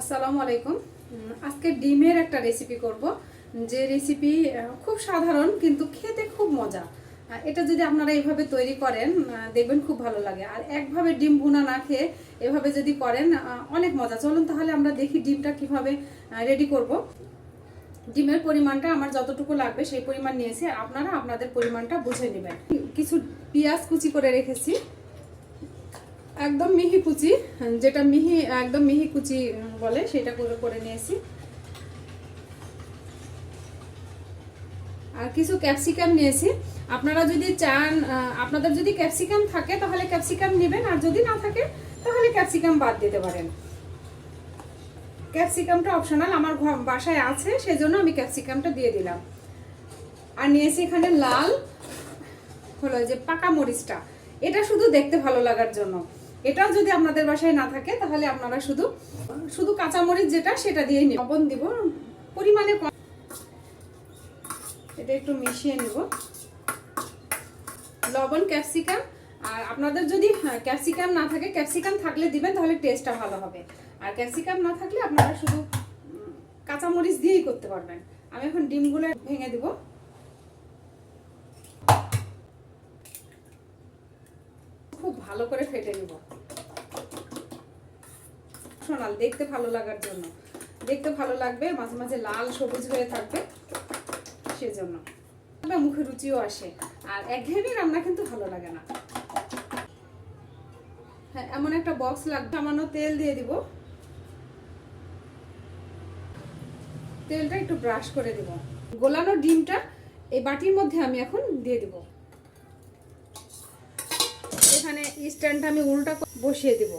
আসসালামু আলাইকুম। আজকে ডিমের একটা রেসিপি করব, যে রেসিপি খুব সাধারণ কিন্তু খেতে খুব মজা। এটা যদি আপনারা এইভাবে তৈরি করেন দেখবেন খুব ভালো লাগে। আর একভাবে ডিম ভুনা না খেয়ে এভাবে যদি করেন অনেক মজা। চলুন তাহলে আমরা দেখি ডিমটা কীভাবে রেডি করব। ডিমের পরিমাণটা আমার যতটুকু লাগবে সেই পরিমাণ নিয়েছি। আপনারা আপনাদের পরিমাণটা বুঝে নেবেন। কিছু পেঁয়াজ কুচি করে রেখেছি। একদম মিহি কুচি, যেটা মিহি, একদম মিহি কুচি বলে, সেটা করে করে নিয়েছি। আর কিছু ক্যাপসিকাম নিয়েছি। আপনারা যদি চান আপনাদের যদি ক্যাপসিকাম থাকে, তাহলে ক্যাপসিকাম নেবেন, আর যদি না থাকে, তাহলে ক্যাপসিকাম বাদ দিতে পারেন। ক্যাপসিকামটা অপশনাল, আমার বাসায় আছে, সেজন্য আমি ক্যাপসিকামটা দিয়ে দিলাম। আর নিয়েছি এখানে লাল, হলো যে পাকা মরিচটা। এটা শুধু দেখতে ভালো লাগার জন্য। এটাও যদি আপনাদের বাসায় না থাকে, তাহলে আপনারা শুধু শুধু কাঁচামরিচ যেটা, সেটা দিয়ে নিন লবণ দিব, পরিমাণে এটা একটু মিশিয়ে নিব। লবণ, ক্যাপসিকাম, আর আপনাদের যদি ক্যাপসিকাম না থাকে, ক্যাপসিকাম থাকলে দিবেন, তাহলে টেস্টটা ভালো হবে। আর ক্যাপসিকাম না থাকলে আপনারা শুধু কাঁচামরিচ দিয়েই করতে পারবেন। আমি এখন ডিমগুলো ভেঙে দিব। খুব ভালো করে ফেটে নিব। সোনাল দেখতে ভালো লাগার জন্য। দেখতে ভালো লাগবে, মাঝে মাঝে লাল সবুজ হয়ে থাকবে, সেজন্য। মুখে রুচিও আসে, আর একঘেয়েমি রান্না কিন্তু ভালো লাগে না। হ্যাঁ এমন একটা বক্স লাগবে, সামান্য তেল দিয়ে দিব। তেলটা একটু ব্রাশ করে দিব। গোলানো ডিমটা এই বাটির মধ্যে আমি এখন দিয়ে দিব। এখানে স্ট্যান্ডটা আমি উল্টা বসিয়ে দিব।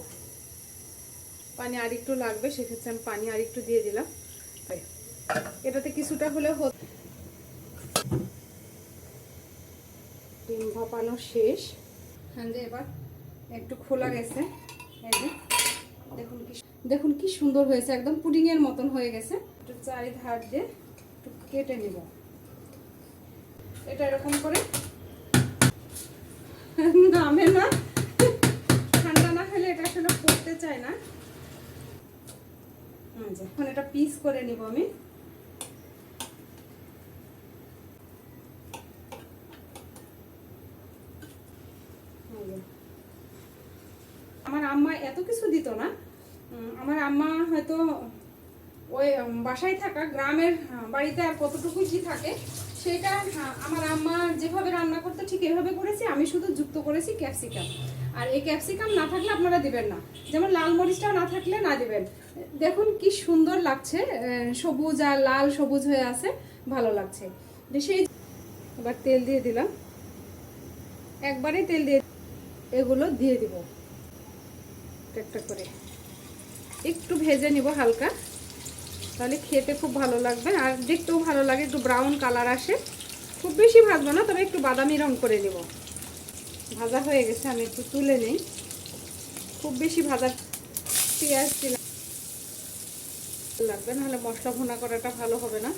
পানি আর একটু লাগবে সেক্ষেত্রে আমি পানি আর একটু দিয়ে দিলাম। এটাতে কিছুটা হলে ডিম ভাপানো শেষ। হ্যাঁ যে এবার একটু খোলা গেছে। দেখুন কি দেখুন কি সুন্দর হয়েছে একদম পুডিং এর মতন হয়ে গেছে। একটু চারিধার দিয়ে একটু কেটে নিব। এটা এরকম করে নামে না। ঠান্ডা না হলে এটা আসলে পড়তে চায় না। এখন এটা পিস করে নিব আমি। আমার আম্মা এত কিছু দিত না। আমার আম্মা হয়তো ওই বাসায় থাকা, গ্রামের বাড়িতে আর কতটুকু কি থাকে, সেটা আমার আম্মা যেভাবে রান্না করতে ঠিক এভাবে করেছি, আমি শুধু যুক্ত করেছি ক্যাপসিকাম। আর এই ক্যাপসিকাম না থাকলে আপনারা দিবেন না। যেমন লাল মরিচটাও না থাকলে না দিবেন। দেখুন কি সুন্দর লাগছে সবুজ আর লাল সবুজ হয়ে আছে, ভালো লাগছে। সেই এবার তেল দিয়ে দিলাম। একবারে তেল দিয়ে এগুলো দিয়ে দিব। একটা করে। একটু ভেজে নিব হালকা। তাহলে খেতে খুব ভালো লাগবে। আর দেখতেও ভালো লাগে, একটু ব্রাউন কালার আসে। খুব বেশি ভাজবো না, তবে একটু বাদামি রং করে নেব। ভাজা হয়ে গেছে, আমি একটু তুলে নিই। খুব বেশি ভাজা পেঁয়াজ দিলাম লাগবে, নাহলে মশলা ভুনা করাটা ভালো হবে না।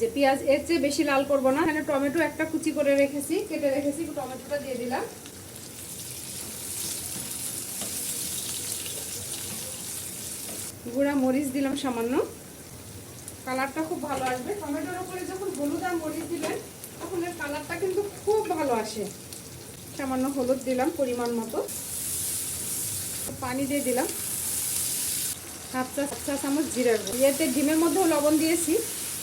যে পেঁয়াজ, এর চেয়ে বেশি লাল করব না। এখানে টমেটো একটা কুচি করে রেখেছি, কেটে রেখেছি টমেটোটা দিয়ে দিলাম। গুঁড়া মরিচ দিলাম সামান্য। কালারটা খুব ভালো আসবে। টমেটোর উপরে যখন হলুদ আর মরিচ দিলেন এর কালারটা কিন্তু খুব ভালো আসে। সামান্য হলুদ দিলাম পরিমাণ মতো। পানি দিয়ে দিলাম। হাফ চা চা চামচ জিরার গুঁড়ো। ইয়েতে ডিমের মধ্যেও লবণ দিয়েছি।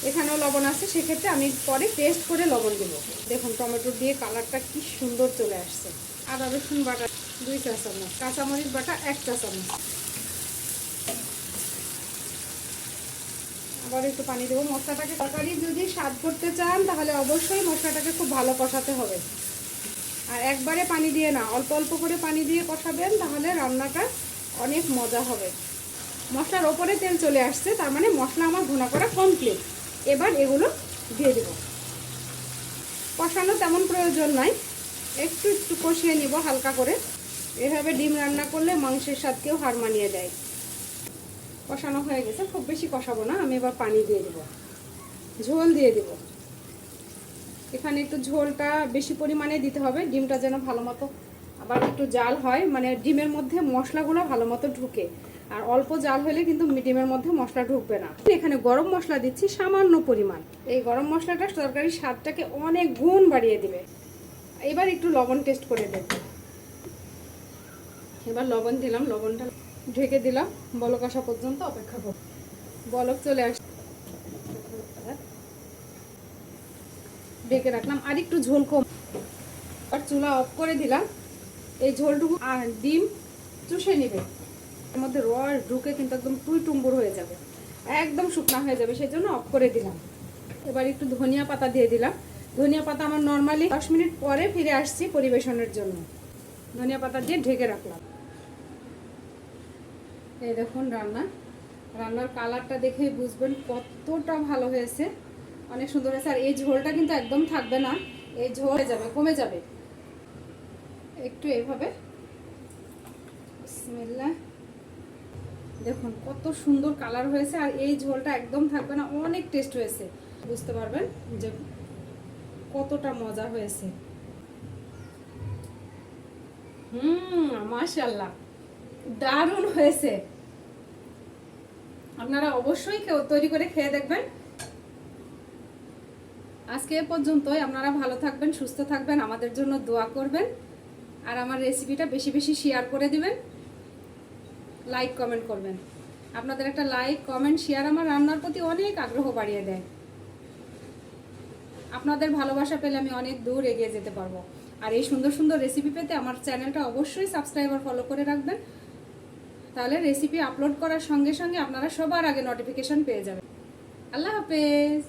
এখানেও লবণ আছে। সেক্ষেত্রে আমি পরে টেস্ট করে লবণ দেবো। দেখুন, টমেটো দিয়ে কালারটা কি সুন্দর চলে আসছে। আদা রসুন বাটা, দুই চা চামচ। কাঁচামরিচ বাটা, এক চা চামচ। আবার একটু পানি দেবো। মশলাটাকে তরকারি যদি স্বাদ করতে চান, তাহলে অবশ্যই মশলাটাকে খুব ভালো কষাতে হবে। আর একবারে পানি দিয়ে না, অল্প অল্প করে পানি দিয়ে কষাবেন, তাহলে রান্নাটা অনেক মজা হবে। মশলার ওপরে তেল চলে আসছে, তার মানে মশলা আমার ভুনা করা কমপ্লিট এবার এগুলো দিয়ে দেব। কষানো তেমন প্রয়োজন নাই। একটু একটু কষিয়ে নিব হালকা করে। এভাবে ডিম রান্না করলে মাংসের স্বাদকেও হার মানিয়ে দেয়। কষানো হয়ে গেছে, খুব বেশি কষাবো না, আমি এবার পানি দিয়ে দেবো। ঝোল দিয়ে দেব। এখানে একটু ঝোলটা বেশি পরিমাণে দিতে হবে, ডিমটা যেন ভালো মতো আবার একটু জাল হয় মানে ডিমের মধ্যে মশলাগুলো ভালো মতো ঢুকে। আর অল্প জাল হলে কিন্তু ডিমের মধ্যে মশলা ঢুকবে না। এখানে গরম মশলা দিচ্ছি সামান্য পরিমাণ। এই গরম মশলাটা তরকারির স্বাদটাকে অনেক গুণ বাড়িয়ে দিবে। এবার একটু লবণ টেস্ট করে দেব এবার লবণ দিলাম, লবণটা ঢেকে দিলাম। বলক আসা পর্যন্ত অপেক্ষা করব বলক চলে আস। ঢেকে রাখলাম। আর একটু ঝোল কম। আর চুলা অফ করে দিলাম। এই ঝোলটুকু আর ডিম চুষে নেবে। এর মধ্যে রস ঢুকে কিন্তু একদম টুই টুম্বুর হয়ে যাবে। একদম শুকনা হয়ে যাবে সেই জন্য অফ করে দিলাম। এবার একটু ধনিয়া পাতা দিয়ে দিলাম। ধনিয়া পাতা আমার নর্মালি দশ মিনিট পরে ফিরে আসছি পরিবেশনের জন্য। ধনিয়া পাতা দিয়ে ঢেকে রাখলাম। এই দেখুন রান্না। রান্নার কালারটা দেখেই বুঝবেন কতটা ভালো হয়েছে। অনেক সুন্দর হয়েছে। আর এই ঝোলটা কিন্তু একদম থাকবে না। এই ঝোল যাবে, কমে যাবে। একটু বিসমিল্লাহ। দেখুন কত সুন্দর কালার হয়েছে। আর এই ঝোলটা একদম থাকবে না। অনেক টেস্ট হয়েছে। বুঝতে পারবেন যে কতটা মজা হয়েছে। হুম মাশাল্লাহ দারুণ হয়েছে। আপনারা অবশ্যই কেউ- তৈরি করে খেয়ে দেখবেন। আজকে এ পর্যন্তই। আপনারা ভালো থাকবেন, সুস্থ থাকবেন, আমাদের জন্য দোয়া করবেন। আর আমার রেসিপিটা বেশি বেশি শেয়ার করে দিবেন। লাইক কমেন্ট করবেন। আপনাদের একটা লাইক কমেন্ট শেয়ার আমার রান্নার প্রতি অনেক আগ্রহ বাড়িয়ে দেয়। আপনাদের ভালোবাসা পেলে আমি অনেক দূর এগিয়ে যেতে পারব। আর এই সুন্দর সুন্দর রেসিপি পেতে আমার চ্যানেলটা অবশ্যই সাবস্ক্রাইবার ফলো করে রাখবেন। তাহলে রেসিপি আপলোড করার সঙ্গে সঙ্গে আপনারা সবার আগে নোটিফিকেশন পেয়ে যাবেন। আল্লাহ হাফেজ।